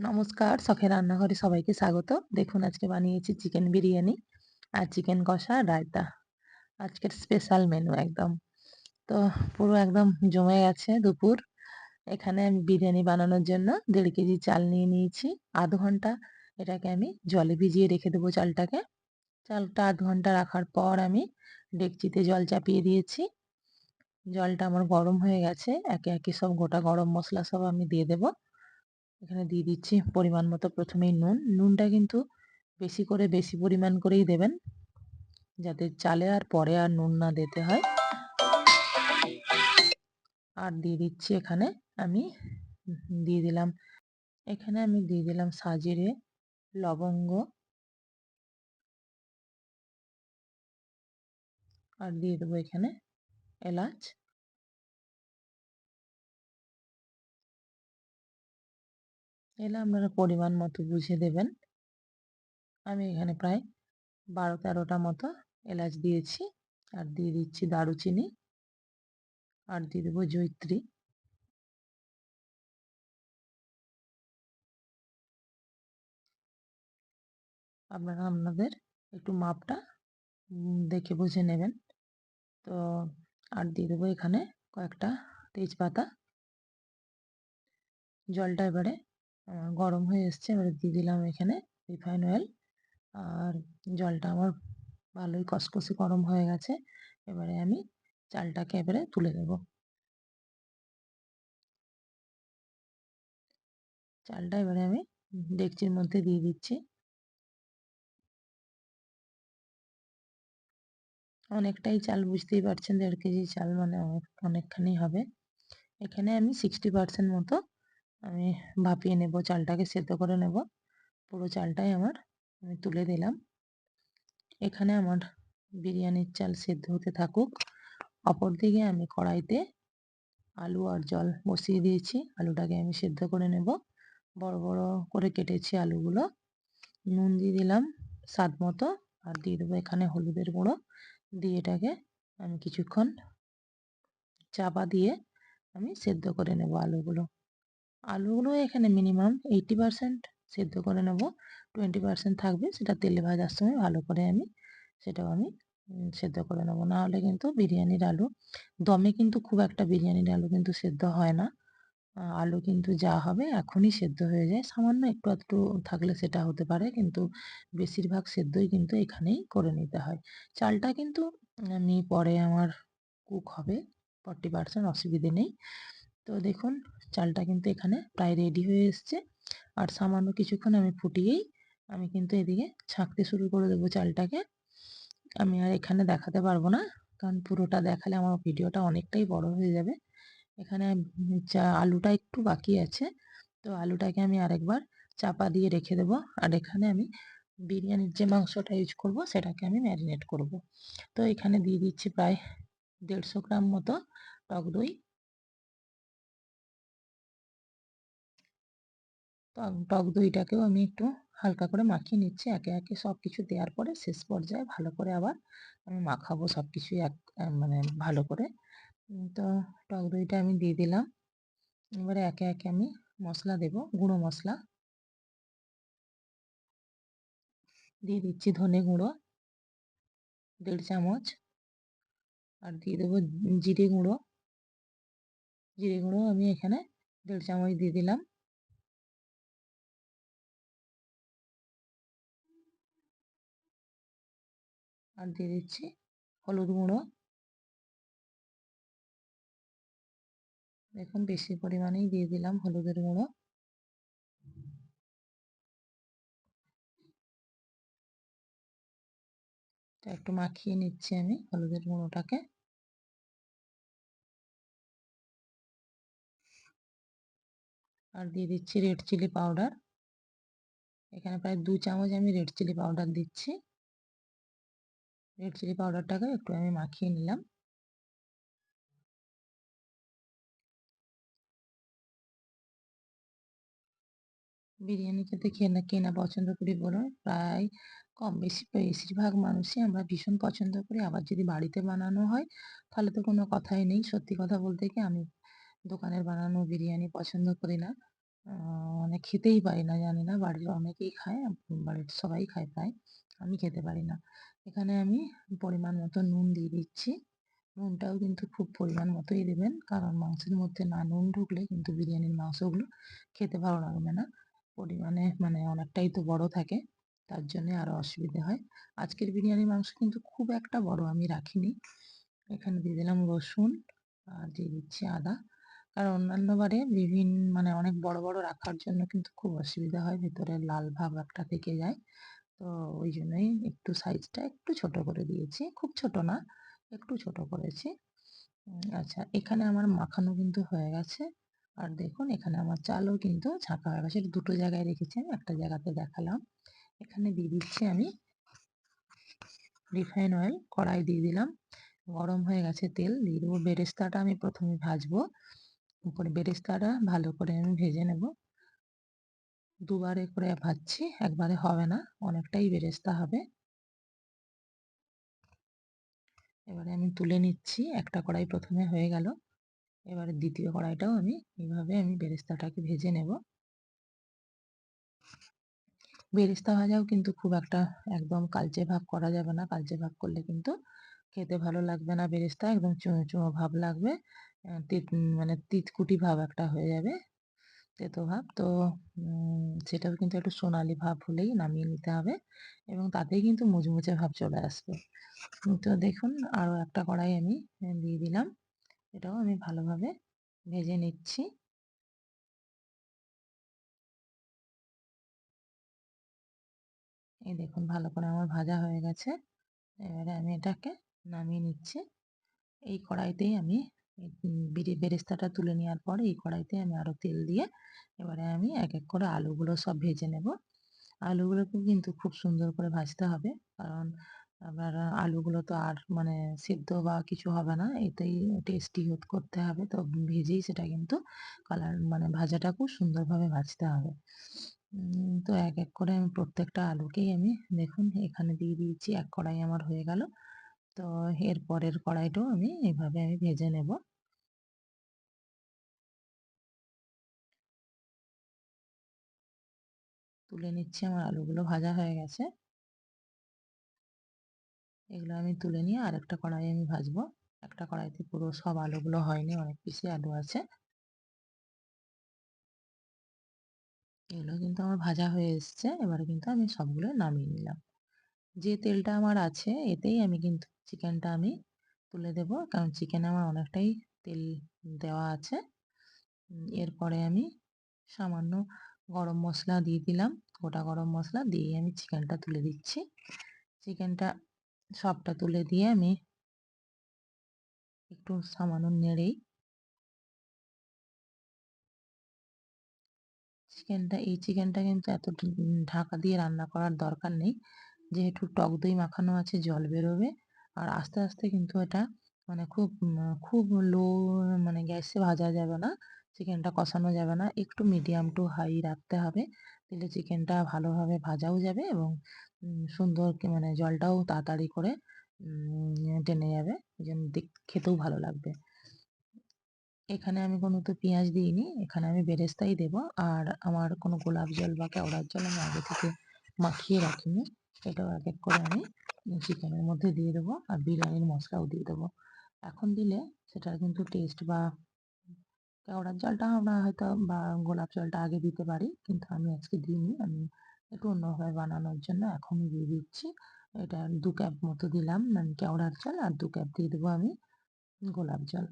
নমস্কার, শখের রান্নাঘরে সবাইকে স্বাগত। দেখুন, আজকে বানিয়েছি চিকেন বিরিয়ানি আর চিকেন কষা রায়তা। আজকের স্পেশাল মেনু একদম। তো পুরো একদম জমে গেছে দুপুর। এখানে আমি বিরিয়ানি বানানোর জন্য দেড় কেজি চাল নিয়ে নিয়েছি। আধ ঘণ্টা এটাকে আমি জলে ভিজিয়ে রেখে দেবো চালটাকে। চালটা আধ ঘণ্টা রাখার পর আমি ডেকচিতে জল চাপিয়ে দিয়েছি। জলটা আমার গরম হয়ে গেছে। একে একে সব গোটা গরম মশলা সব আমি দিয়ে দেবো। এখানে দিয়ে দিচ্ছি পরিমাণ মতো প্রথমেই নুন। নুনটা কিন্তু বেশি করে বেশি পরিমাণ করেই দেবেন, যাতে চালে আর পরে আর নুন না দিতে হয়। আর দিয়ে দিচ্ছি এখানে আমি, দিয়ে দিলাম, এখানে আমি দিয়ে দিলাম সাজিরে লবঙ্গ। আর দিয়ে দেবো এখানে এলাচ। এলে আপনারা পরিমাণ মতো বুঝে দেবেন। আমি এখানে প্রায় বারো তেরোটা মতো এলাচ দিয়েছি। আর দিয়ে দিচ্ছি দারুচিনি। আর দিয়ে দেবো জৈত্রী আপনারা আপনাদের একটু মাপটা দেখে বুঝে নেবেন। তো, আর দিয়ে দেবো এখানে কয়েকটা তেজপাতা। জলটা এবারে গরম হয়ে এসছে, এবারে দিয়ে দিলাম এখানে রিফাইন অয়েল। আর জলটা আমার ভালোই কষকষি গরম হয়ে গেছে, এবারে আমি চালটাকে এবারে তুলে দেব চালটা এবারে আমি ডেকচির মধ্যে দিয়ে দিচ্ছি। অনেকটাই চাল বুঝতেই পারছেন দেড় কেজি চাল মানে অনেক, অনেকখানি হবে। এখানে আমি সিক্সটি পার্সেন্ট মতো আমি ভাপিয়ে নেব, চালটাকে সেদ্ধ করে নেব। পুরো চালটাই আমার আমি তুলে দিলাম। এখানে আমার বিরিয়ানির চাল সেদ্ধ হতে থাকুক। অপর দিকে আমি কড়াইতে আলু আর জল বসিয়ে দিয়েছি। আলুটাকে আমি সেদ্ধ করে নেব। বড় বড় করে কেটেছি আলুগুলো। নুন দিয়ে দিলাম স্বাদ মতো আর দিয়ে দেবো এখানে হলুদের গুঁড়ো। দিয়ে এটাকে আমি কিছুক্ষণ চাপা দিয়ে আমি সেদ্ধ করে নেব আলুগুলো। আলুগুলো এখানে মিনিমাম এইটি পারসেন্ট সেদ্ধ করে নেব। টোয়েন্টি পারসেন্ট থাকবে, সেটা তেলে ভাজার সময় ভালো করে আমি সেটাও আমি সেদ্ধ করে নেব। না হলে কিন্তু বিরিয়ানির আলু, দমে কিন্তু খুব একটা বিরিয়ানির আলু কিন্তু সেদ্ধ হয় না। আলু কিন্তু যা হবে এখনই সেদ্ধ হয়ে যায়। সামান্য একটু একটু থাকলে সেটা হতে পারে, কিন্তু বেশিরভাগ সেদ্ধই কিন্তু এখানেই করে নিতে হয়। চালটা কিন্তু আমি পরে আমার কুক হবে ফর্টি পারসেন্ট অসুবিধে নেই। তো দেখুন, চালটা কিন্তু এখানে প্রায় রেডি হয়ে এসছে। আর সামান্য কিছুক্ষণ আমি ফুটিয়েই আমি কিন্তু এদিকে ছাঁকতে শুরু করে দেবো চালটাকে। আমি আর এখানে দেখাতে পারব না, কারণ পুরোটা দেখালে আমার ভিডিওটা অনেকটাই বড় হয়ে যাবে। এখানে চা, আলুটা একটু বাকি আছে, তো আলুটাকে আমি আরেকবার চাপা দিয়ে রেখে দেবো। আর এখানে আমি বিরিয়ানির যে মাংসটা ইউজ করব, সেটাকে আমি ম্যারিনেট করব। তো এখানে দিয়ে দিচ্ছি প্রায় দেড়শো গ্রাম মতো টক দই। টক দইটাকেও আমি একটু হালকা করে মাখিয়ে নিচ্ছি। একে একে সব কিছু দেওয়ার পরে শেষ পর্যায়ে ভালো করে আবার আমি মাখাবো সব কিছুই এক মানে ভালো করে। তো টক দইটা আমি দিয়ে দিলাম। এবারে একে একে আমি মশলা দেব, গুঁড়ো মশলা। দিয়ে দিচ্ছি ধনে গুঁড়ো, দেড় চামচ। আর দিয়ে দেবো জিরে গুঁড়ো। জিরে গুঁড়ো আমি এখানে দেড় চামচ দিয়ে দিলাম। আর দিয়ে দিচ্ছি হলুদ গুঁড়ো। দেখুন বেশি পরিমাণেই দিয়ে দিলাম হলুদের গুঁড়ো। একটু মাখিয়ে নিচ্ছি আমি হলুদের গুঁড়োটাকে। আর দিয়ে দিচ্ছি রেড চিলি পাউডার এখানে প্রায় দু চামচ আমি রেড চিলি পাউডার দিচ্ছি। রেড চিলি পাউডারটাকে একটু আমি মাখিয়ে নিলাম। বিরিয়ানি খেতে খেয়ে না, কে না পছন্দ করি বলুন, প্রায় কম বেশি, বেশিরভাগ মানুষই আমরা ভীষণ পছন্দ করি। আবার যদি বাড়িতে বানানো হয়, তাহলে তো কোনো কথাই নেই। সত্যি কথা বলতে কি, আমি দোকানের বানানো বিরিয়ানি পছন্দ করি না। মানে খেতেই পারি না, জানি না। বাড়ির অনেকেই খায়, বাড়ির সবাই খায় প্রায়। আমি খেতে পারি না। এখানে আমি পরিমাণ মতো নুন দিয়ে দিচ্ছি। নুনটাও কিন্তু খুব পরিমাণ মতোই দেবেন, কারণ মাংসের মধ্যে না নুন ঢুকলে কিন্তু বিরিয়ানির মাংসগুলো খেতে ভালো লাগবে না। পরিমাণে মানে অনেকটাই তো বড় থাকে, তার জন্যে আরও অসুবিধে হয়। আজকের বিরিয়ানির মাংস কিন্তু খুব একটা বড় আমি রাখিনি। এখানে দিয়ে দিলাম রসুন আর দিয়ে দিচ্ছি আদা। কারণ অন্যান্য বারে বিভিন্ন মানে অনেক বড় বড় রাখার জন্য কিন্তু খুব অসুবিধা হয়, ভেতরে লাল ভাব একটা থেকে যায়। তো ওই জন্যই একটু সাইজটা একটু ছোট করে দিয়েছি। খুব ছোট না, একটু ছোট করেছি। আচ্ছা এখানে আমার মাখানো কিন্তু হয়ে গেছে। আর দেখুন, এখানে আমার চালও কিন্তু ছাঁকা হয়ে গেছে। দুটো জায়গায় রেখেছি আমি, একটা জায়গাতে দেখালাম। এখানে দিয়ে দিচ্ছি আমি রিফাইন অয়েল কড়াই দিয়ে দিলাম। গরম হয়ে গেছে তেল, দিয়ে দেবো বেরেস্তাটা আমি প্রথমে ভাজবো। উপরে বেরেস্তাটা ভালো করে আমি ভেজে নেব। দুবারে করে ভাজছি, একবারে হবে না, অনেকটাই বেরেস্তা হবে। এবারে আমি তুলে নিচ্ছি, একটা কড়াই প্রথমে হয়ে গেল। এবারে দ্বিতীয় কড়াইটাও আমি এইভাবে আমি বেরেস্তাটাকে ভেজে নেব। বেরেস্তা ভাজাও কিন্তু খুব একটা একদম কালচে ভাব করা যাবে না, কালচে ভাব করলে কিন্তু খেতে ভালো লাগবে না। বেরেস্তা একদম চুঁয়ো চুঁয়ো ভাব লাগবে তিত মানে তিতকুটি ভাব একটা হয়ে যাবে। তেতো ভাব। তো সেটাও কিন্তু একটু সোনালি ভাব হলেই নামিয়ে নিতে হবে এবং তাতেই কিন্তু মুচমুচে ভাব চলে আসবে। তো দেখুন আরও একটা কড়াই আমি দিয়ে দিলাম। এটাও আমি ভালোভাবে ভেজে নিচ্ছি। এই দেখুন, ভালো করে আমার ভাজা হয়ে গেছে। এবারে আমি এটাকে নামিয়ে নিচ্ছি। এই কড়াইতেই আমি বেরেস্তাটা তুলে নেওয়ার পর এই কড়াইতে আমি আরও তেল দিয়ে এবারে আমি এক এক করে আলুগুলো সব ভেজে নেব। আলুগুলোকেও কিন্তু খুব সুন্দর করে ভাজতে হবে, কারণ আবার আলুগুলো তো আর মানে সিদ্ধ বা কিছু হবে না, এতেই টেস্টি করতে হবে। তো ভেজেই সেটা কিন্তু কালার মানে ভাজাটা খুব সুন্দরভাবে ভাজতে হবে। তো এক এক করে আমি প্রত্যেকটা আলুকেই আমি দেখুন এখানে দিয়ে দিয়েছি, এক কড়াই আমার হয়ে গেল। তো এর পরের কড়াইটাও আমি এভাবে আমি ভেজে নেব। তুলে নিচ্ছি, আমার আলুগুলো ভাজা হয়ে গেছে। এগুলো আমি তুলে নিয়ে আরেকটা কড়াই আমি ভাজবো। একটা কড়াইতে পুরো সব আলুগুলো হয়নি, অনেক পিসি আলু আছে। এগুলো কিন্তু আমার ভাজা হয়ে এসছে, এবারে কিন্তু আমি সবগুলো নামিয়ে নিলাম। যে তেলটা আমার আছে, এতেই আমি কিন্তু চিকেনটা আমি তুলে দেব, কারণ চিকেনে আমার অনেকটাই তেল দেওয়া আছে। এরপরে আমি সামান্য গরম মশলা দিয়ে দিলাম। গোটা গরম মশলা দিয়ে আমি চিকেনটা তুলে দিচ্ছি। চিকেনটা সবটা তুলে দিয়ে আমি একটু সামান্য নেড়েই চিকেনটা, এই চিকেনটা কিন্তু এত ঢাকা দিয়ে রান্না করার দরকার নেই। যেহেতু টক দই মাখানো আছে, জল বেরোবে। আর আস্তে আস্তে কিন্তু এটা মানে খুব খুব লো মানে গ্যাসে ভাজা যাবে না। চিকেনটা কষানো যাবে না। একটু মিডিয়াম টু হাই রাখতে হবে। তাহলে চিকেনটা ভালোভাবে ভাজাও যাবে এবং সুন্দর মানে জলটাও তাড়াতাড়ি করে টেনে যাবে। ওই জন্য খেতেও ভালো লাগবে। এখানে আমি কোনো তো পেঁয়াজ দিইনি। এখানে আমি বেরেস্তাই দেব। আর আমার কোনো গোলাপ জল বা কেওড়ার জল আমি আগে থেকে মাখিয়ে রাখিনি। এটাও এক এক করে আমি চিকেনের মধ্যে দিয়ে দেবো। আর বিরিয়ানির মশলাও দিয়ে দেবো। এখন দিলে সেটার কিন্তু টেস্ট বা কেওড়ার জলটা আমরা হয়তো বা গোলাপ জলটা আগে দিতে পারি। কিন্তু আমি আজকে দিইনি। আমি একটু অন্যভাবে বানানোর জন্য এখনই দিয়ে দিচ্ছি। এটা দু ক্যাপ মতো দিলাম মানে কেওড়ার জল আর দু ক্যাপ দিয়ে দেবো আমি গোলাপ জল।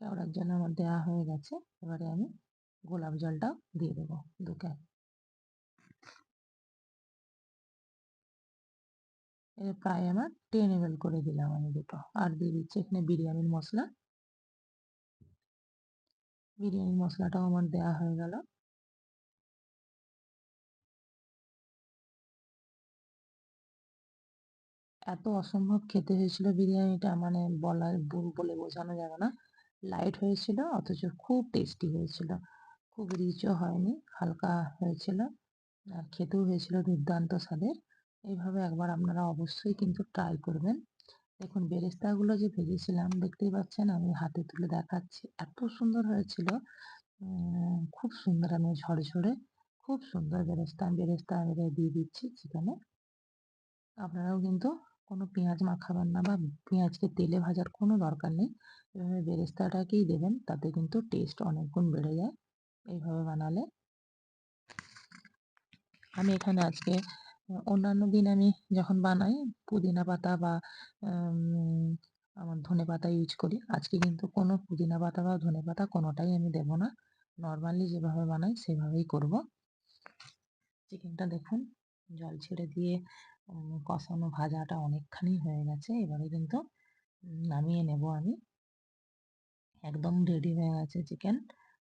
কেওড়ার জল আমার দেওয়া হয়ে গেছে। এবারে আমি গোলাপ জলটাও দিয়ে দেবো দু ক্যাপ প্রায় আমার টেন এম করে দিলাম আমি দুটো। আর দিয়ে দিচ্ছি এখানে বিরিয়ানির মশলা। বিরিয়ানির মশলাটাও আমার দেওয়া হয়ে গেল। এত অসম্ভব খেতে হয়েছিল বিরিয়ানিটা মানে বলার বলা বলে বোঝানো যাবে না। লাইট হয়েছিল, অথচ খুব টেস্টি হয়েছিল। খুব রিচও হয়নি, হালকা হয়েছিল। আর খেতেও হয়েছিল দুর্দান্ত স্বাদের। এইভাবে একবার আপনারা অবশ্যই কিন্তু ট্রাই করবেন। দেখুন, বেরেস্তাগুলো যে ভেজেছিলাম, দেখতেই পাচ্ছেন আমি হাতে তুলে দেখাচ্ছি। এত সুন্দর হয়েছিল। খুব সুন্দর আমি ঝরঝরে খুব সুন্দর বেরেস্তা বেরেস্তা আমি দিয়ে দিচ্ছি চিকেনে। আপনারাও কিন্তু কোনো পেঁয়াজ মাখাবেন না বা পেঁয়াজকে তেলে ভাজার কোনো দরকার নেই। এভাবে বেরেস্তাটাকেই দেবেন, তাতে কিন্তু টেস্ট অনেক গুণ বেড়ে যায়। এইভাবে বানালে। আমি এখানে আজকে অন্যান্য দিন আমি যখন বানাই, পুদিনা পাতা বা আমার ধনে পাতা ইউজ করি। আজকে কিন্তু কোনো পুদিনা পাতা বা ধনে পাতা কোনোটাই আমি দেব না। নর্মালি যেভাবে বানাই সেভাবেই করব। চিকেনটা দেখুন, জল ছেড়ে দিয়ে কষানো ভাজাটা অনেকখানি হয়ে গেছে। এবারে কিন্তু নামিয়ে নেব আমি। একদম রেডি হয়ে গেছে চিকেন।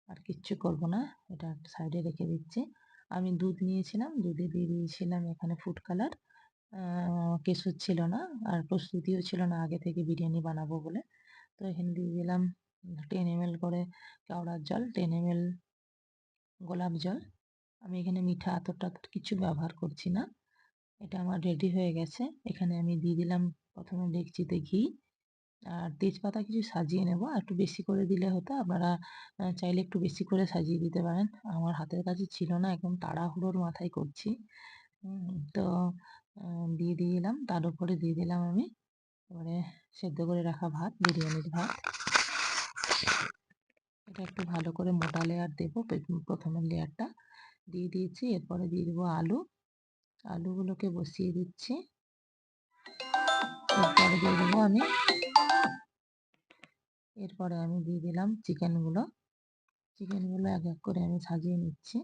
আর কিচ্ছু করব না। এটা সাইডে রেখে দিচ্ছি। আমি দুধ নিয়েছিলাম, দুধে দিয়ে দিয়েছিলাম এখানে ফুড কালার কেশর ছিল না, আর প্রস্তুতিও ছিল না, আগে থেকে বিরিয়ানি বানাবো বলে। তো এখানে দিয়ে দিলাম টেন এম করে কেওড়ার জল টেন এম গোলাপ জল। আমি এখানে মিঠা আতর টাতর কিছু ব্যবহার করছি না। এটা আমার রেডি হয়ে গেছে। এখানে আমি দিয়ে দিলাম, প্রথমে ডেকচিতে ঘি আর তেজপাতা কিছু সাজিয়ে নেব। একটু বেশি করে দিলে হতো, আপনারা চাইলে একটু বেশি করে সাজিয়ে দিতে পারেন। আমার হাতের কাছে ছিল না, একদম তাড়াহুড়োর মাথায় করছি। তো দিয়ে দিলাম, তার উপরে দিয়ে দিলাম আমি। এবারে সেদ্ধ করে রাখা ভাত, বিরিয়ানির ভাত। এটা একটু ভালো করে মোটা লেয়ার দেবো প্রথমের লেয়ারটা দিয়ে দিয়েছি, এরপরে দিয়ে দেবো আলু। আলুগুলোকে বসিয়ে দিচ্ছি। এরপরে দিয়ে দেবো আমি এরপরে আমি দিয়ে দিলাম চিকেনগুলো। চিকেনগুলো এক এক করে আমি সাজিয়ে নিচ্ছি।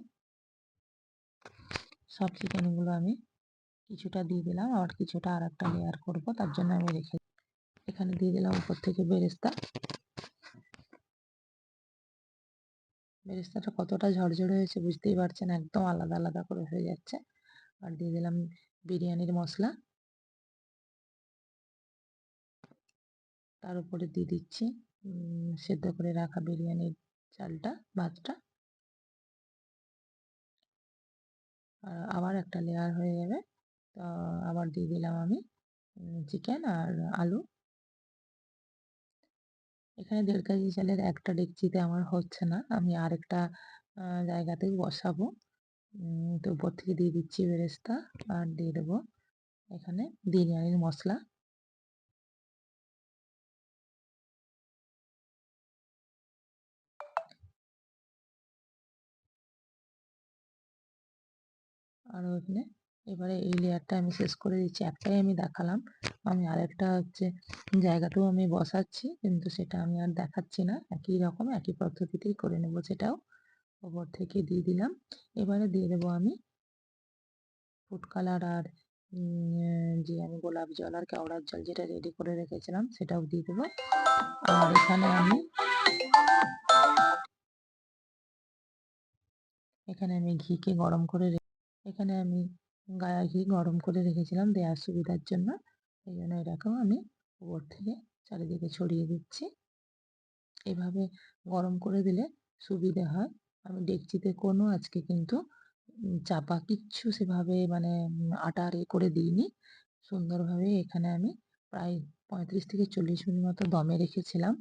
সব চিকেনগুলো আমি কিছুটা দিয়ে দিলাম। আবার কিছুটা আর একটা লেয়ার করব, তার জন্য আমি রেখে এখানে দিয়ে দিলাম উপর থেকে বেরেস্তা। বেরেস্তাটা কতটা ঝরঝরে হয়েছে বুঝতেই পারছেন, একদম আলাদা আলাদা করে হয়ে যাচ্ছে। আর দিয়ে দিলাম বিরিয়ানির মশলা। তার উপরে দিয়ে দিচ্ছি সেদ্ধ করে রাখা বিরিয়ানির চালটা, ভাতটা। আর আবার একটা লেয়ার হয়ে যাবে। তো আবার দিয়ে দিলাম আমি চিকেন আর আলু। এখানে দেড় কেজি চালের একটা ডেকচিতে আমার হচ্ছে না, আমি আরেকটা জায়গাতেই বসাবো। তো উপর থেকে দিয়ে দিচ্ছি বেরেস্তা আর দিয়ে দেবো এখানে বিরিয়ানির মশলা। আরও এখানে। এবারে এই লেয়ারটা আমি শেষ করে দিচ্ছি। একটাই আমি দেখালাম। আমি আরেকটা হচ্ছে জায়গাতেও আমি বসাচ্ছি, কিন্তু সেটা আমি আর দেখাচ্ছি না। একই রকম, একই পদ্ধতিতেই করে নেব সেটাও। ওপর থেকে দিয়ে দিলাম। এবারে দিয়ে দেবো আমি ফুড কালার আর যে আমি গোলাপ জল আর কেওড়ার জল যেটা রেডি করে রেখেছিলাম, সেটাও দিয়ে দেবো। আর এখানে আমি এখানে আমি ঘিকে গরম করে এখানে আমি গায়ে ঘি গরম করে রেখেছিলাম দেওয়ার সুবিধার জন্য। এই জন্য এরকম আমি উপর থেকে চারিদিকে ছড়িয়ে দিচ্ছি। এভাবে গরম করে দিলে সুবিধে হয়। আমি ডেকচিতে কোনো আজকে কিন্তু চাপা কিচ্ছু সেভাবে মানে আটার এ করে দিইনি। সুন্দরভাবে এখানে আমি প্রায় পঁয়ত্রিশ থেকে চল্লিশ মিনিট মতো দমে রেখেছিলাম।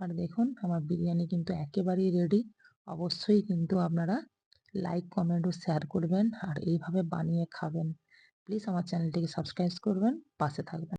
আর দেখুন, আমার বিরিয়ানি কিন্তু একেবারেই রেডি অবশ্যই কিন্তু আপনারা লাইক কমেন্ট ও শেয়ার করবেন আর এইভাবে বানিয়ে খাবেন। প্লিজ আমার চ্যানেলটিকে সাবস্ক্রাইব করবেন, পাশে থাকবেন।